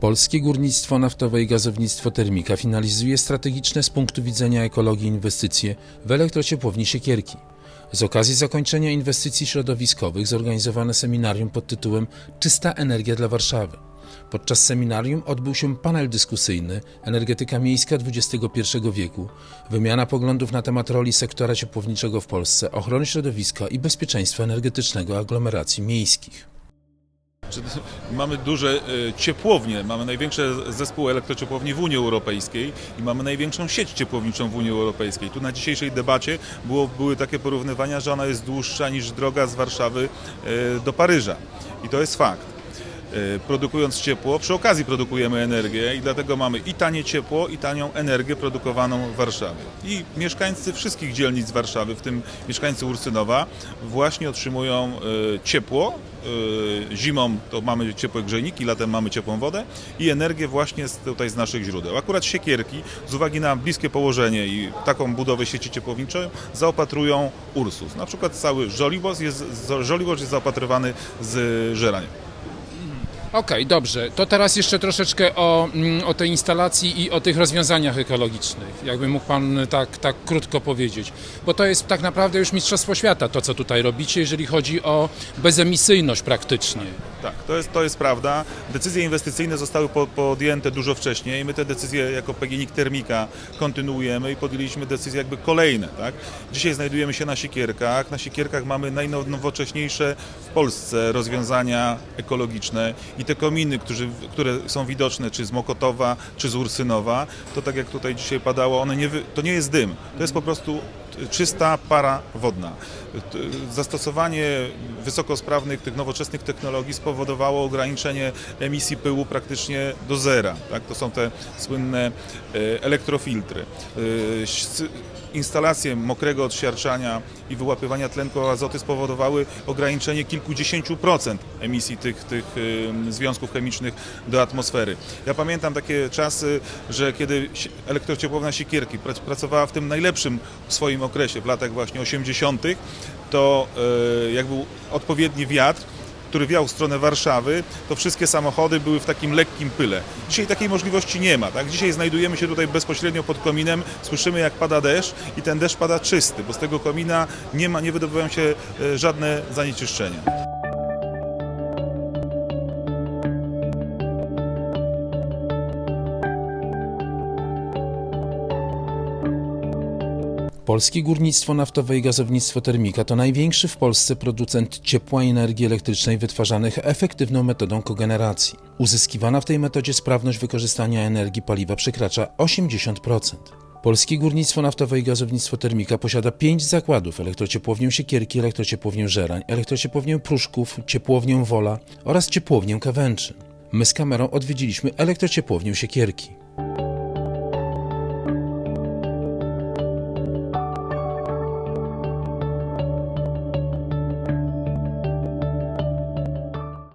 Polskie Górnictwo Naftowe i Gazownictwo Termika finalizuje strategiczne z punktu widzenia ekologii inwestycje w elektrociepłowni Siekierki. Z okazji zakończenia inwestycji środowiskowych zorganizowano seminarium pod tytułem Czysta energia dla Warszawy. Podczas seminarium odbył się panel dyskusyjny Energetyka miejska XXI wieku, wymiana poglądów na temat roli sektora ciepłowniczego w Polsce, ochrony środowiska i bezpieczeństwa energetycznego aglomeracji miejskich. Mamy duże e, ciepłownie, mamy największe zespoły elektrociepłowni w Unii Europejskiej i mamy największą sieć ciepłowniczą w Unii Europejskiej. Tu na dzisiejszej debacie było, były takie porównywania, że ona jest dłuższa niż droga z Warszawy e, do Paryża. I to jest fakt. E, Produkując ciepło, przy okazji produkujemy energię i dlatego mamy i tanie ciepło, i tanią energię produkowaną w Warszawie. I mieszkańcy wszystkich dzielnic Warszawy, w tym mieszkańcy Ursynowa, właśnie otrzymują e, ciepło. E, Zimą to mamy ciepłe grzejniki, latem mamy ciepłą wodę i energię właśnie z, tutaj z naszych źródeł. Akurat siekierki, z uwagi na bliskie położenie i taką budowę sieci ciepłowniczej, zaopatrują Ursus. Na przykład cały Żoliborz jest, jest zaopatrywany z żeraniem. Okej, dobrze. To teraz jeszcze troszeczkę o, mm, o tej instalacji i o tych rozwiązaniach ekologicznych. Jakby mógł Pan tak, tak krótko powiedzieć. Bo to jest tak naprawdę już Mistrzostwo Świata, to co tutaj robicie, jeżeli chodzi o bezemisyjność praktycznie. Tak, to jest, to jest prawda. Decyzje inwestycyjne zostały po, podjęte dużo wcześniej. My te decyzje jako PGNiG Termika kontynuujemy i podjęliśmy decyzje jakby kolejne. Tak? Dzisiaj znajdujemy się na Siekierkach. Na Siekierkach mamy najnowocześniejsze w Polsce rozwiązania ekologiczne i te kominy, którzy, które są widoczne czy z Mokotowa, czy z Ursynowa, to tak jak tutaj dzisiaj padało, one nie, to nie jest dym. To jest po prostu czysta para wodna. Zastosowanie wysokosprawnych tych nowoczesnych technologii spowodowało ograniczenie emisji pyłu praktycznie do zera. Tak? To są te słynne e, elektrofiltry. E, Instalacje mokrego odsiarczania i wyłapywania tlenku azoty spowodowały ograniczenie kilkudziesięciu procent emisji tych, tych związków chemicznych do atmosfery. Ja pamiętam takie czasy, że kiedy elektrociepłownia Siekierki prac- pracowała w tym najlepszym swoim okresie, w latach właśnie 80., to e, jak był odpowiedni wiatr, który wiał w stronę Warszawy, to wszystkie samochody były w takim lekkim pyle. Dzisiaj takiej możliwości nie ma. Tak? Dzisiaj znajdujemy się tutaj bezpośrednio pod kominem, słyszymy jak pada deszcz i ten deszcz pada czysty, bo z tego komina nie, ma, nie wydobywają się e, żadne zanieczyszczenia. Polskie Górnictwo Naftowe i Gazownictwo Termika to największy w Polsce producent ciepła i energii elektrycznej wytwarzanych efektywną metodą kogeneracji. Uzyskiwana w tej metodzie sprawność wykorzystania energii paliwa przekracza 80%. Polskie Górnictwo Naftowe i Gazownictwo Termika posiada pięć zakładów: elektrociepłownię Siekierki, elektrociepłownię Żerań, elektrociepłownię Pruszków, ciepłownię Wola oraz ciepłownię Kawęczyn. My z kamerą odwiedziliśmy elektrociepłownię Siekierki.